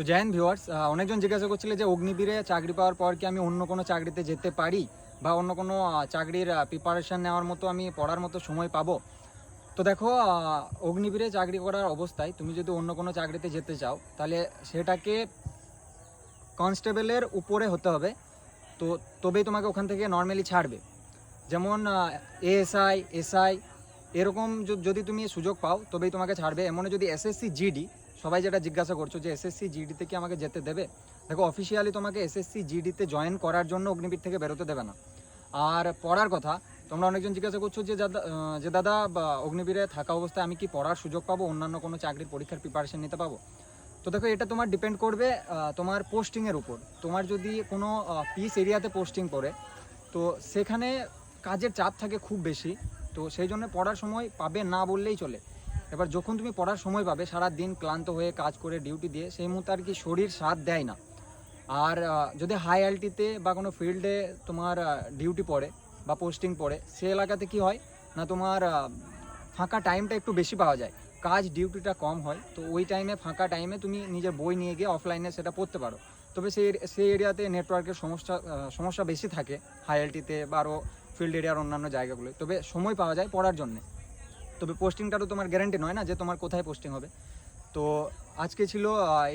তো জয় হিন্দ ভিউয়ার্স অনেকজন জিজ্ঞাসা করছিল যে অগ্নিবীরে চাকরি পাওয়ার পর কি আমি অন্য কোনো চাকরিতে যেতে পারি? বা অন্য কোনো চাকরির প্রিপারেশন নেওয়ার মতো আমি পড়ার মতো সময় পাবো? তো দেখো অগ্নিবীরে চাকরি করার অবস্থায় তুমি যদি অন্য কোনো চাকরিতে যেতে চাও, তাহলে সেটাকে কনস্টেবলের উপরে হতে হবে। তো তবেই তোমাকে ওখান থেকে নর্মালি ছাড়বে। যেমন এএসআই এসআই এরকম যদি তুমি সুযোগ পাও, তবেই তোমাকে ছাড়বে। এমন যদি এসএসসি জিডি সবাই যেটা জিজ্ঞাসা করছ যে এসএসসি জিডিতে কি আমাকে যেতে দেবে? দেখো অফিসিয়ালি তোমাকে এসএসসি জিডিতে জয়েন করার জন্য অগ্নিবীর থেকে বেরোতে দেবে না। আর পড়ার কথা, তোমরা অনেকজন জিজ্ঞাসা করছ যে দাদা যে দাদা অগ্নিবীরে থাকা অবস্থায় আমি কি পড়ার সুযোগ পাবো? অন্যান্য কোনো চাকরির পরীক্ষার প্রিপারেশন নিতে পাবো? তো দেখো, এটা তোমার ডিপেন্ড করবে তোমার পোস্টিংয়ের উপর। তোমার যদি কোনো পিস এরিয়াতে পোস্টিং করে, তো সেখানে কাজের চাপ থাকে খুব বেশি। তো সেই জন্য পড়ার সময় পাবে না বললেই চলে। এবার যখন তুমি পড়ার সময় পাবে সারা দিন ক্লান্ত হয়ে কাজ করে ডিউটি দিয়ে, সেই মুহূর্তে আর কি শরীর সাথ দেয় না। আর যদি হাই অ্যালটিতে বা কোনো ফিল্ডে তোমার ডিউটি পড়ে বা পোস্টিং পড়ে, সে এলাকাতে কি হয় না তোমার ফাঁকা টাইমটা একটু বেশি পাওয়া যায়। কাজ ডিউটিটা কম হয়, তো ওই টাইমে ফাঁকা টাইমে তুমি নিজের বই নিয়ে গিয়ে অফলাইনে সেটা পড়তে পারো। তবে সেই সেই এরিয়াতে নেটওয়ার্কের সমস্যা সমস্যা বেশি থাকে হাই অ্যালটিতে বা আরও ফিল্ড এরিয়ার অন্যান্য জায়গাগুলো তবে সময় পাওয়া যায় পড়ার জন্যে। তবে পোস্টিংটা তো তোমার গ্যারান্টি নয় না যে তোমার কোথায় পোস্টিং হবে। তো আজকে ছিল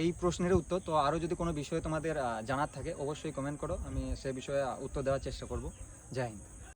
এই প্রশ্নের উত্তর। তো আরও যদি কোনো বিষয়ে তোমাদের জানার থাকে, অবশ্যই কমেন্ট করো। আমি সে বিষয়ে উত্তর দেওয়ার চেষ্টা করব। জয় হিন্দ।